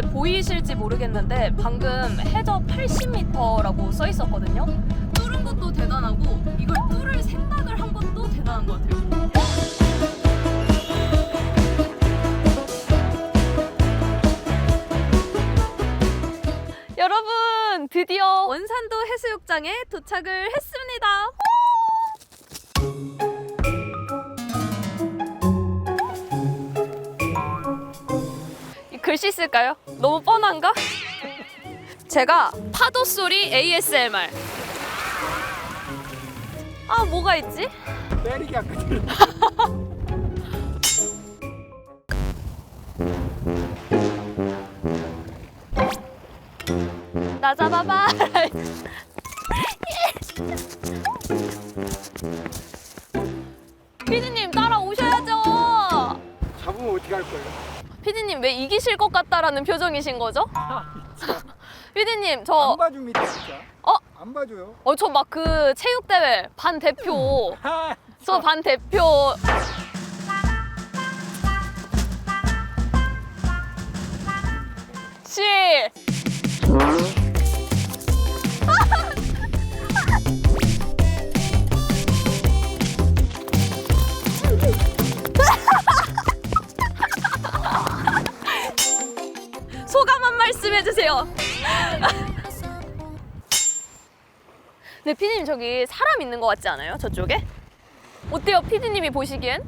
보이실지 모르겠는데 방금 해저 80m라고 써 있었거든요. 뚫은 것도 대단하고 이걸 뚫을 생각을 한 것도 대단한 것 같아요. 여러분 드디어 원산도 해수욕장에 도착을 했습니다. 이 글씨 쓸까요? 너무 뻔한가? 제가 파도 소리 ASMR. 아 뭐가 있지? 때리기가 그대로 나 잡아봐. 피디님 따라오셔야죠. 잡으면 어떻게 할 거예요? 피디님 왜 이기실 것 같다라는 표정이신 거죠? 피디님 안저 봐줍니다 진짜. 어? 안 봐줘요. 어 저 막 그 체육 대회 반 대표. 저반 대표. 씨 말씀 해주세요. 네, 피디님 저기 사람 있는 것 같지 않아요? 저쪽에? 어때요, 피디님이 보시기엔?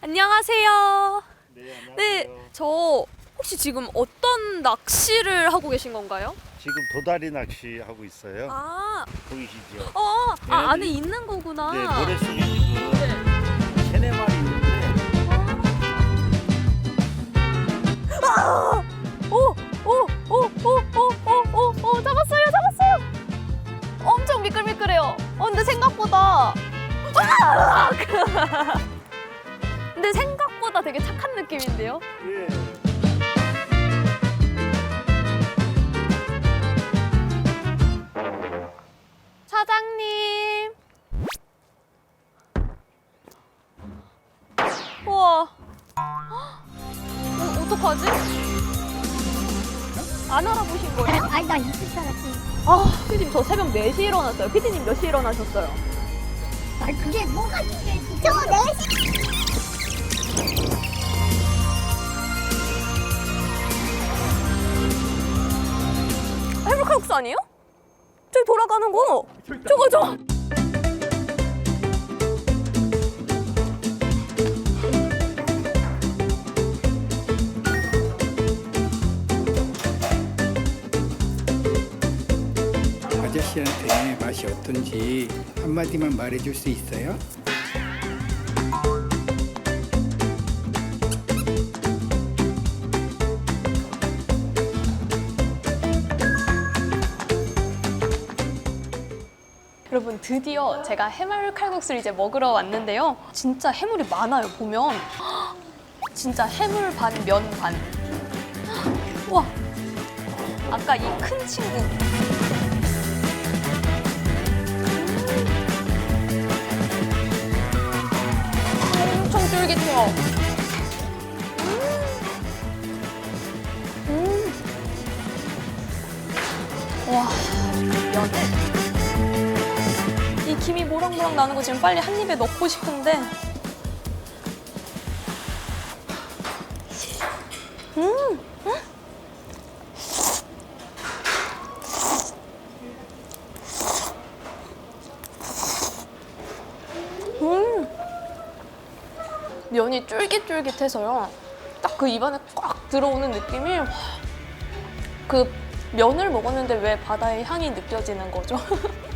안녕하세요. 네, 안녕하세요. 네, 저 혹시 지금 어떤 낚시를 하고 계신 건가요? 지금 도다리 낚시 하고 있어요. 아, 보이시죠? 어, 아, 얘네들이- 안에 있는 거구나. 네, 모래 속에 되게 착한 느낌인데요? 예. 사장님. 우와. 어, 어떡하지? 안 알아보신 거예요? 아니 나 있을 줄 알았지. 아, 피디님 저 새벽 4시에 일어났어요. 피디님 몇 시에 일어나셨어요? 아 그게 뭐가 중요해? 저 내시. 해물칼국수 아니에요? 저기 돌아가는 거. 저거 저. 아저씨한테 맛이 어떤지 한마디만 말해줄 수 있어요? 여러분 드디어 제가 해물 칼국수를 이제 먹으러 왔는데요. 진짜 해물이 많아요. 보면 진짜 해물 반, 면 반. 와, 아까 이 큰 친구. 음, 엄청 쫄깃해요. 음. 음. 와, 면. 이 김이 모락모락 나는 거 지금 빨리 한 입에 넣고 싶은데. 음, 음. 음. 면이 쫄깃쫄깃해서요. 딱 그 입안에 꽉 들어오는 느낌이 그 면을 먹었는데 왜 바다의 향이 느껴지는 거죠?